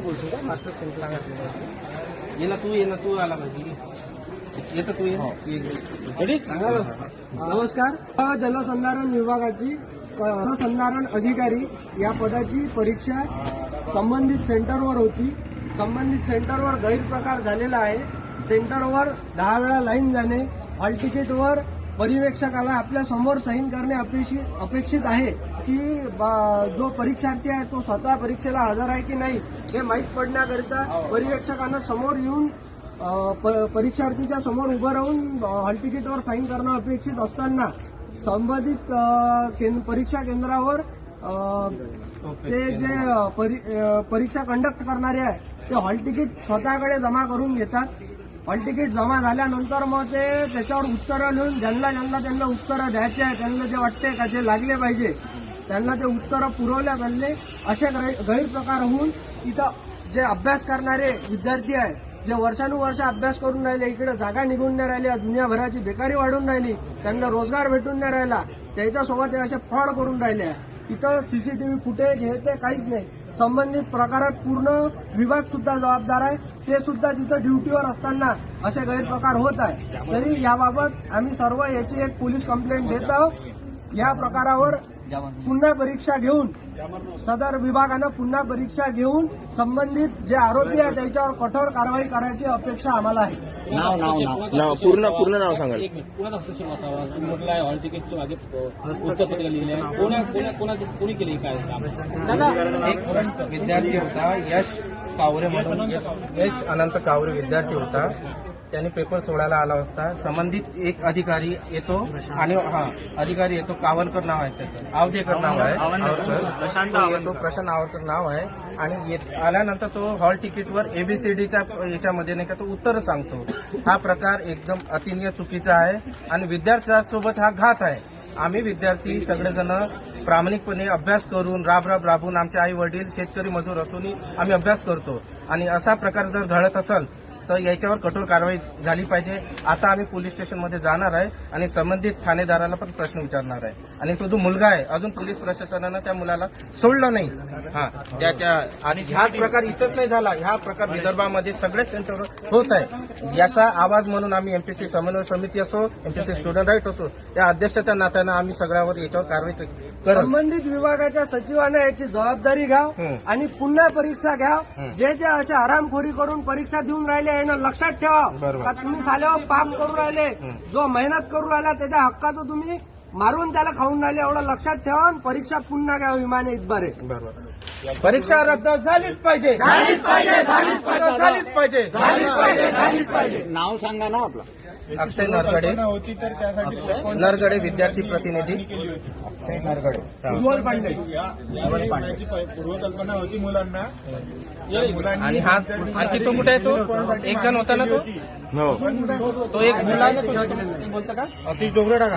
तू बोलशील का? Master centre ये ना तू ये ना तू आला पाहिजे. येतं तू ये? सांगा ना. नमस्कार. जलसंधारण विभागाची जलसंधारण अधिकारी या पदाची परीक्षा संबंधित सेंटरवर होती. संबंधित सेंटरवर गैरप्रकार झालेला आहे. सेंटरवर दहा वेळा लाईन जाणे. हॉल तिकीटवर परिवेक्षकाला आपल्यासमोर साईन करणे अपेक्षित अपेक्षित आहे की बा- जो परीक्षार्थी आहे तो स्वतः परीक्षेला हजर आहे की नाही हे माहीत पडण्याकरिता पर्यवेक्षकांना समोर येऊन प- परीक्षार्थीच्या समोर उभं राहून अ, हॉल तिकीटवर साईन करणं अपेक्षित असताना संबंधित केंद परीक्षा केंद्रावर ते जे परी- परीक्षा कंडक्ट करणारे आहे ते हॉल तिकीट स्वतःकडे जमा करून घेतात. हॉल तिकीट जमा झाल्यानंतर मग ते त्याच्यावर उत्तरं लिहून ज्यांना ज्यांना त्यांना उत्तरं द्यायचे आहे त्यांना जे वाटते का जे लागले पाहिजे त्यांना ते उत्तरं पुरवल्या चालले असे गैरप्रकार होऊन इथं जे अभ्यास करणारे विद्यार्थी आहे जे वर्षानुवर्ष अभ्यास करून राहिले इकडे जागा निघून नाही राहिल्या दुनियाभराची बेकारी वाढून राहिली त्यांना रोजगार भेटून नाही राहिला त्याच्यासोबत ते असे फ्रॉड करून राहिले आहे. इथं सीसीटीव्ही फुटेज हे ते काहीच नाही. संबंधित प्रकारात पूर्ण विभाग सुद्धा जबाबदार आहे. ते सुद्धा तिथं ड्युटीवर असताना असे गैरप्रकार होत आहे. तरी याबाबत आम्ही सर्व याची एक पोलीस कंप्लेंट देत आहोत. या प्रकारावर पुन्हा परीक्षा घेऊन सदर विभागानं पुन्हा परीक्षा घेऊन संबंधित जे आरोपी आहेत त्याच्यावर कठोर कारवाई करायची अपेक्षा आम्हाला आहे. नाव नाव नाव. नाव पूर्ण पूर्ण नाव सांगाल. एक मिनिट कोणाचा हस्तक्षेप असावा? तुम्ही म्हटलं आहे हॉल तिकीट मागे उत्तरपत्रिका लिहिली आहे. कोणा कोणा कोणाचे कोणी केले काय काम एक विद्यार्थी होता यश कावरे म्हणून. यश अनंत कावरे विद्यार्थी होता. त्याने पेपर सोडायला आला असता संबंधित एक अधिकारी येतो आणि हा अधिकारी येतो. कावलकर नाव आहे त्याचं. आवदेकर नाव आहे. आवरकर. तो येतो प्रशांत आवरकर नाव आहे. आणि येत- आल्यानंतर तो हॉल तिकीटवर एबीसीडीच्या याच्यामध्ये नाही का तो उत्तर सांगतो. हा प्रकार एकदम अतिनीय चुकीचा आहे आणि विद्यार्थ्यासोबत हा घात आहे. आम्ही विद्यार्थी सगळेजण प्रामाणिकपणे अभ्यास करून राब राब राबून आमचे आई वडील शेतकरी मजूर असूनही आम्ही अभ्यास करतो. आणि असा प्रकार जर घडत असेल तर याच्यावर कठोर कारवाई झाली पाहिजे. आता आम्ही पोलीस स्टेशनमध्ये जाणार आहे आणि संबंधित ठाणेदाराला पण प्रश्न विचारणार आहे. आणि तो जो मुलगा आहे अजून पोलीस प्रशासनानं त्या मुलाला सोडलं नाही. हा त्याच्या आणि हा प्रकार इथंच नाही झाला. हा प्रकार विदर्भामध्ये सगळ्या सेंटरवर होत आहे. याचा आवाज म्हणून आम्ही एमपीसी समन्वय समिती असो एमपीसी स्टुडंट राईट असो या अध्यक्षाच्या नात्यानं आम्ही सगळ्यावर याच्यावर कारवाई संबंधित विभागाच्या सचिवाने याची जबाबदारी घ्याव हं. आणि पुन्हा परीक्षा घ्या. जे जे असे आरामखोरी करून परीक्षा देऊन राहिले यानं लक्षात ठेवा. का तुम्ही साल्यावर पाप करून राहिले. जो मेहनत करून राहिला त्याच्या हक्काचं तुम्ही मारून त्याला खाऊन राहिले एवढं लक्षात ठेवा आणि परीक्षा पुन्हा घ्या विमाने इतबारे बरोबर परीक्षा रद्द झालीच पाहिजे. झालीच पाहिजे झालीच पाहिजे. झालीच पाहिजे. झालीच पाहिजे झालीच पाहिजे. नाव सांगा ना आपलं. अक्षय नरगडे. होती तर त्यासाठी नरगडे विद्यार्थी प्रतिनिधी. उज्ज्वल पांडे. याची पूर्वकल्पना होती मुलांना. मुलांनी आणि हा आणखी तो कुठे आहे तो? एक जण होता ना तो? हो तो एक मुला बोलतो का? अतिश डोंगरे टाका.